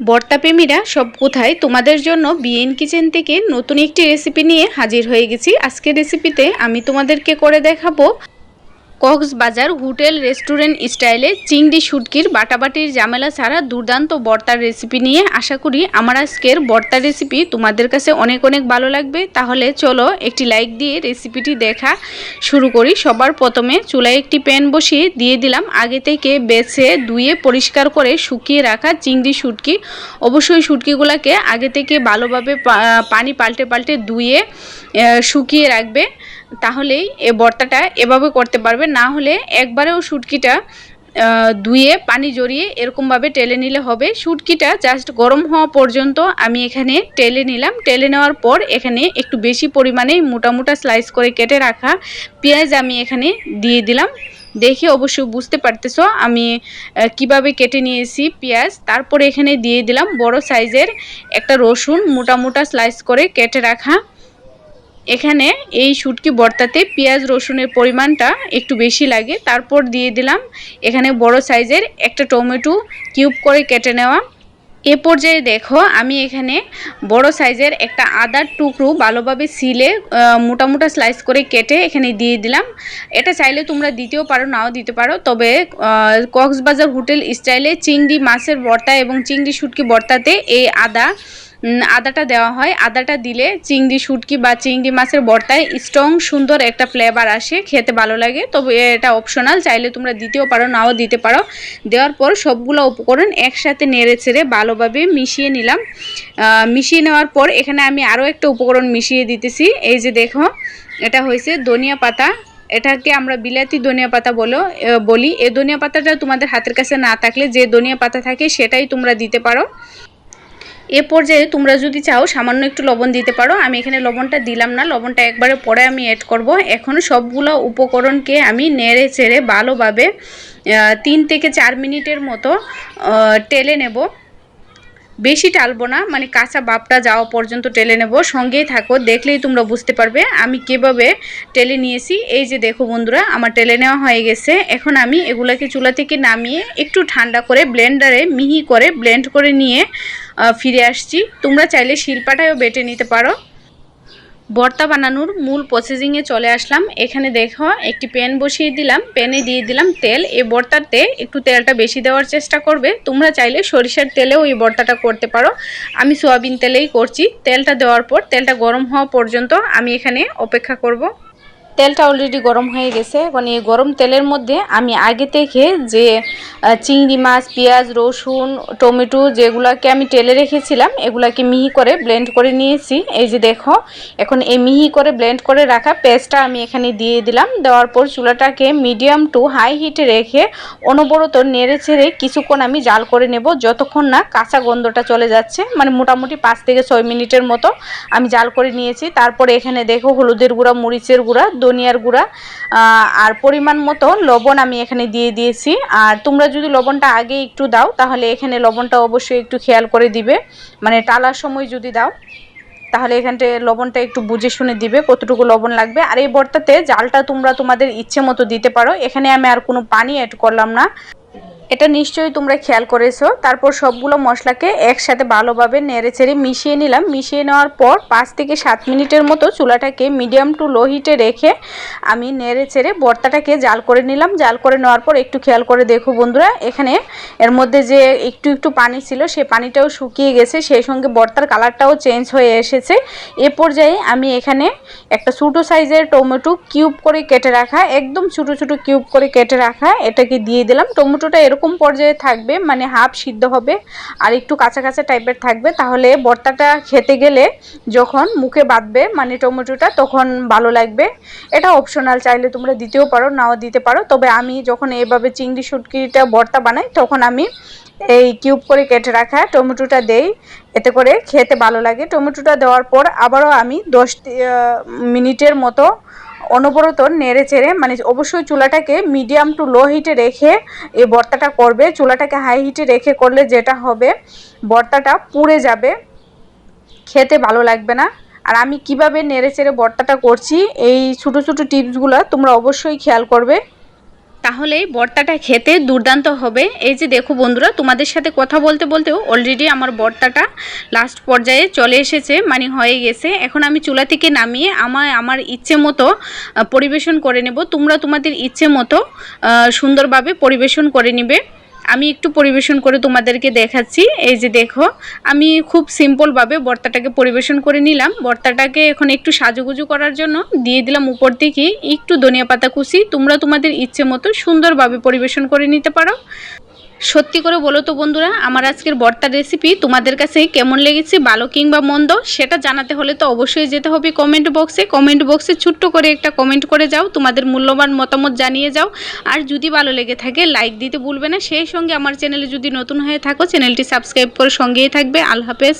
বর্তা প্রেমীরা সব কোথায়? তোমাদের জন্য বিএন কিচেন থেকে নতুন একটি রেসিপি নিয়ে হাজির হয়ে গেছি। আজকের রেসিপিতে আমি তোমাদেরকে করে দেখাবো কক্সবাজার হোটেল রেস্টুরেন্ট স্টাইলে চিংড়ি শুটকির বাটাবাটির জামেলা ছাড়া দুর্দান্ত বর্তার রেসিপি নিয়ে আশা করি আমার আজকের বর্তার রেসিপি তোমাদের কাছে অনেক অনেক ভালো লাগবে। তাহলে চলো একটি লাইক দিয়ে রেসিপিটি দেখা শুরু করি। সবার প্রথমে চুলায় একটি প্যান বসিয়ে দিয়ে দিলাম। আগে থেকে বেছে ধুয়ে পরিষ্কার করে শুকিয়ে রাখা চিংড়ি শুটকি। অবশ্যই শুটকিগুলোকে আগে থেকে ভালোভাবে পানি পাল্টে পাল্টে ধুয়ে শুকিয়ে রাখবে। তাহলেই এ ভর্তাটা এভাবে করতে পারবে। না হলে একবারেও শুটকিটা ধুয়ে, পানি জড়িয়ে এরকমভাবে টেলে নিলে হবে। শুটকিটা জাস্ট গরম হওয়া পর্যন্ত আমি এখানে টেলে নিলাম। টেলে নেওয়ার পর এখানে একটু বেশি পরিমাণে মোটা মোটা স্লাইস করে কেটে রাখা পেঁয়াজ আমি এখানে দিয়ে দিলাম। দেখে অবশ্যই বুঝতে পারতেছ আমি কীভাবে কেটে নিয়েছি পেঁয়াজ। তারপরে এখানে দিয়ে দিলাম বড় সাইজের একটা রসুন, মোটা মোটা স্লাইস করে কেটে রাখা। এখানে এই শুটকি বর্তাতে পেঁয়াজ রসুনের পরিমাণটা একটু বেশি লাগে। তারপর দিয়ে দিলাম এখানে বড় সাইজের একটা টমেটো কিউব করে কেটে নেওয়া। এ পর্যায়ে দেখো আমি এখানে বড় সাইজের একটা আদার টুকরো ভালোভাবে সিলে মোটা মোটা স্লাইস করে কেটে এখানে দিয়ে দিলাম। এটা চাইলে তোমরা দিতেও পারো, নাও দিতে পারো। তবে কক্সবাজার হোটেল স্টাইলে চিংড়ি মাছের বর্তা এবং চিংড়ি শুটকি বর্তাতে এই আদা আদাটা দেওয়া হয়। আদাটা দিলে চিংড়ি শুটকি বা চিংড়ি মাছের বর্তায় স্ট্রং সুন্দর একটা ফ্লেভার আসে, খেতে ভালো লাগে। তবে এটা অপশনাল চাইলে তোমরা দিতেও পারো, নাও দিতে পারো। দেওয়ার পর সবগুলো উপকরণ একসাথে নেড়ে ছেড়ে ভালোভাবে মিশিয়ে নিলাম। মিশিয়ে নেওয়ার পর এখানে আমি আরও একটা উপকরণ মিশিয়ে দিতেছি। এই যে দেখো, এটা হয়েছে ধনিয়া পাতা। এটাকে আমরা বিলাতি ধনিয়া পাতা বলো বলি। এই ধনিয়া পাতাটা তোমাদের হাতের কাছে না থাকলে যে ধনিয়া পাতা থাকে সেটাই তোমরা দিতে পারো। এ পর্যায়ে তোমরা যদি চাও, সামান্য একটু লবণ দিতে পারো। আমি এখানে লবণটা দিলাম না, লবণটা একবারে পরে আমি অ্যাড করব। এখন সবগুলো উপকরণকে আমি নেড়ে চেড়ে ভালোভাবে তিন থেকে চার মিনিটের মতো টেলে নেব। বেশি টালবো না মানে কাঁচা বাপটা যাওয়া পর্যন্ত টেলে নেব। সঙ্গেই থাকো, দেখলেই তোমরা বুঝতে পারবে। আমি কীভাবে টেলে নিয়েছি, এই যে দেখো বন্ধুরা, আমার টেলে নেওয়া হয়ে গেছে। এখন আমি এগুলাকে চুলা থেকে নামিয়ে একটু ঠান্ডা করে ব্লেন্ডারে মিহি করে ব্লেন্ড করে নিয়ে ফিরে আসছি। তোমরা চাইলে শিল্পাটাও বেটে নিতে পারো। ভর্তা বানানোর মূল প্রসেসিংয়ে চলে আসলাম। এখানে দেখো, একটি প্যান বসিয়ে দিলাম। প্যানে দিয়ে দিলাম তেল। এই ভর্তাতে একটু তেলটা বেশি দেওয়ার চেষ্টা করবে। তোমরা চাইলে সরিষার তেলেও এই ভর্তাটা করতে পারো। আমি সোয়াবিন তেলেই করছি। তেলটা দেওয়ার পর, তেলটা গরম হওয়া পর্যন্ত আমি এখানে অপেক্ষা করব। তেলটা অলরেডি গরম হয়ে গেছে। এখন এই গরম তেলের মধ্যে আমি আগে থেকে যে চিংড়ি মাছ, পেঁয়াজ, রসুন, টমেটো যেগুলোকে আমি তেলে রেখেছিলাম, এগুলাকে মিহি করে ব্লেন্ড করে নিয়েছি। এই যে দেখো, এখন এই মিহি করে ব্লেন্ড করে রাখা পেস্টটা আমি এখানে দিয়ে দিলাম। দেওয়ার পর চুলাটাকে মিডিয়াম টু হাই হিটে রেখে অনবরত নেড়ে ছেড়ে কিছুক্ষণ আমি জাল করে নেব। যতক্ষণ না কাঁচা গন্ধটা চলে যাচ্ছে মানে মোটামুটি পাঁচ থেকে ছয় মিনিটের মতো আমি জাল করে নিয়েছি। তারপরে এখানে দেখো হলুদের গুঁড়া, মরিচের গুঁড়া ধনিয়ার গুঁড়া আর পরিমাণ মতো লবণ আমি এখানে দিয়ে দিয়েছি। আর তোমরা যদি লবণটা আগে একটু দাও, তাহলে এখানে লবণটা অবশ্যই একটু খেয়াল করে দিবে। মানে টালার সময় যদি দাও, তাহলে এখানটা লবণটা একটু বুঝে শুনে দিবে কতটুকু লবণ লাগবে। আর এই বর্তাতে জালটা তোমরা তোমাদের ইচ্ছে মতো দিতে পারো। এখানে আমি আর কোনো পানি অ্যাড করলাম না। এটা নিশ্চয়ই তোমরা খেয়াল করেছ। তারপর সবগুলো মশলাকে একসাথে ভালোভাবে নেড়ে চেড়ে মিশিয়ে নিলাম। মিশিয়ে নেওয়ার পর পাঁচ থেকে সাত মিনিটের মতো চুলাটাকে মিডিয়াম টু লো হিটে রেখে আমি নেড়ে ছেড়ে বর্তাটাকে জাল করে নিলাম। জাল করে নেওয়ার পর একটু খেয়াল করে দেখো বন্ধুরা, এখানে এর মধ্যে যে একটু একটু পানি ছিল, সে পানিটাও শুকিয়ে গেছে। সেই সঙ্গে বর্তার কালারটাও চেঞ্জ হয়ে এসেছে। এ পর্যায়ে আমি এখানে একটা ছোটো সাইজের টমেটো কিউব করে কেটে রাখা, একদম ছোটো ছোটো কিউব করে কেটে রাখা, এটাকে দিয়ে দিলাম। টমেটোটা এরকম পর্যায়ে থাকবে মানে হাফ সিদ্ধ হবে আর একটু কাঁচা টাইপের থাকবে, তাহলে ভর্তাটা খেতে গেলে যখন মুখে বাঁধবে মানে টমেটোটা, তখন ভালো লাগবে। এটা অপশনাল চাইলে তোমরা দিতেও পারো, নাও দিতে পারো। তবে আমি যখন এইভাবে চিংড়ি শুটকিটা ভর্তা বানাই, তখন আমি এই কিউব করে কেটে রাখা টমেটোটা দেই। এতে করে খেতে ভালো লাগে। টমেটোটা দেওয়ার পর আবারও আমি দশ মিনিটের মতো অনবরত নেড়ে চেড়ে মানে অবশ্যই চুলাটাকে মিডিয়াম টু লো হিটে রেখে এই বর্তাটা করবে। চুলাটাকে হাই হিটে রেখে করলে যেটা হবে, বর্তাটা পুড়ে যাবে। খেতে ভালো লাগবে না। আর আমি কীভাবে নেড়ে চেড়ে বর্তাটা করছি, এই ছোটো ছোটো টিপসগুলো তোমরা অবশ্যই খেয়াল করবে। তাহলে বর্তাটা খেতে দুর্দান্ত হবে। এই যে দেখো বন্ধুরা, তোমাদের সাথে কথা বলতে বলতেও অলরেডি আমার বর্তাটা লাস্ট পর্যায়ে চলে এসেছে মানে হয়ে গেছে। এখন আমি চুলা থেকে নামিয়ে আমার আমার ইচ্ছে মতো পরিবেশন করে নেব। তোমরা তোমাদের ইচ্ছে মতো সুন্দরভাবে পরিবেশন করে নেবে। আমি একটু পরিবেশন করে তোমাদেরকে দেখাচ্ছি। এই যে দেখো, আমি খুব সিম্পলভাবে বর্তাটাকে পরিবেশন করে নিলাম। বর্তাটাকে এখন একটু সাজুগুজু করার জন্য দিয়ে দিলাম উপর থেকে একটু ধনিয়া পাতা কুচি। তোমরা তোমাদের ইচ্ছে মতো সুন্দরভাবে পরিবেশন করে নিতে পারো। সত্যি করে বলো তো বন্ধুরা, আমার আজকের বর্তার রেসিপি তোমাদের কাছে কেমন লেগেছে, ভালো কিংবা মন্দ, সেটা জানাতে হলে তো অবশ্যই যেতে হবে কমেন্ট বক্সে কমেন্ট বক্সে ছোট্ট করে একটা কমেন্ট করে যাও, তোমাদের মূল্যবান মতামত জানিয়ে যাও। আর যদি ভালো লেগে থাকে লাইক দিতে ভুলবে না। সেই সঙ্গে আমার চ্যানেলে যদি নতুন হয়ে থাকো চ্যানেলটি সাবস্ক্রাইব করে সঙ্গেই থাকবে। আল্লাহ হাফেজ।